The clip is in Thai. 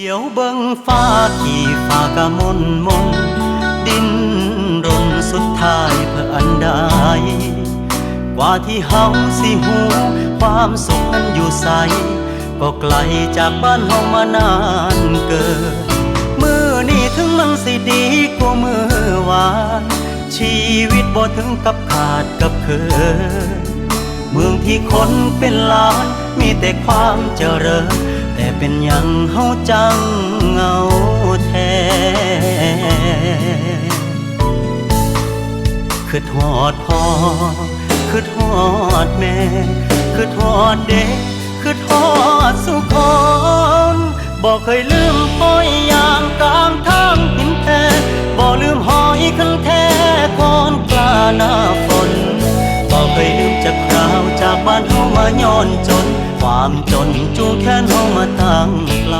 เดี๋ยวเบิ่งฟ้าขี่ฟ้ากะมนมน ดินรนสุดท้ายเพื่ออันใดกว่าที่เฮาสิหูความสุขนั้นอยู่ใส ก็ไกลจากบ้านเฮามานานเกินมือนี่ถึงมันสิดีกว่ามือวานชีวิตบ่ถึงกับขาดกับเคินเมืองที่คนเป็นล้านมีแต่ความเจริญ เป็นยังเฮาจังเงาแท้คือทอดพ่อคือทอดแม่ คือทอดเด็ก คือทอดสุขคนบอกเคยลืมหอยยามกลางทางหินแท้บอกลืมหอยคันแท้คอนกลาหน้าฝนบอกเคยลืมจากคราวจากบ้านเฮามาย้อนจน ความจนจูงแค้นเฮามาตั้งไกล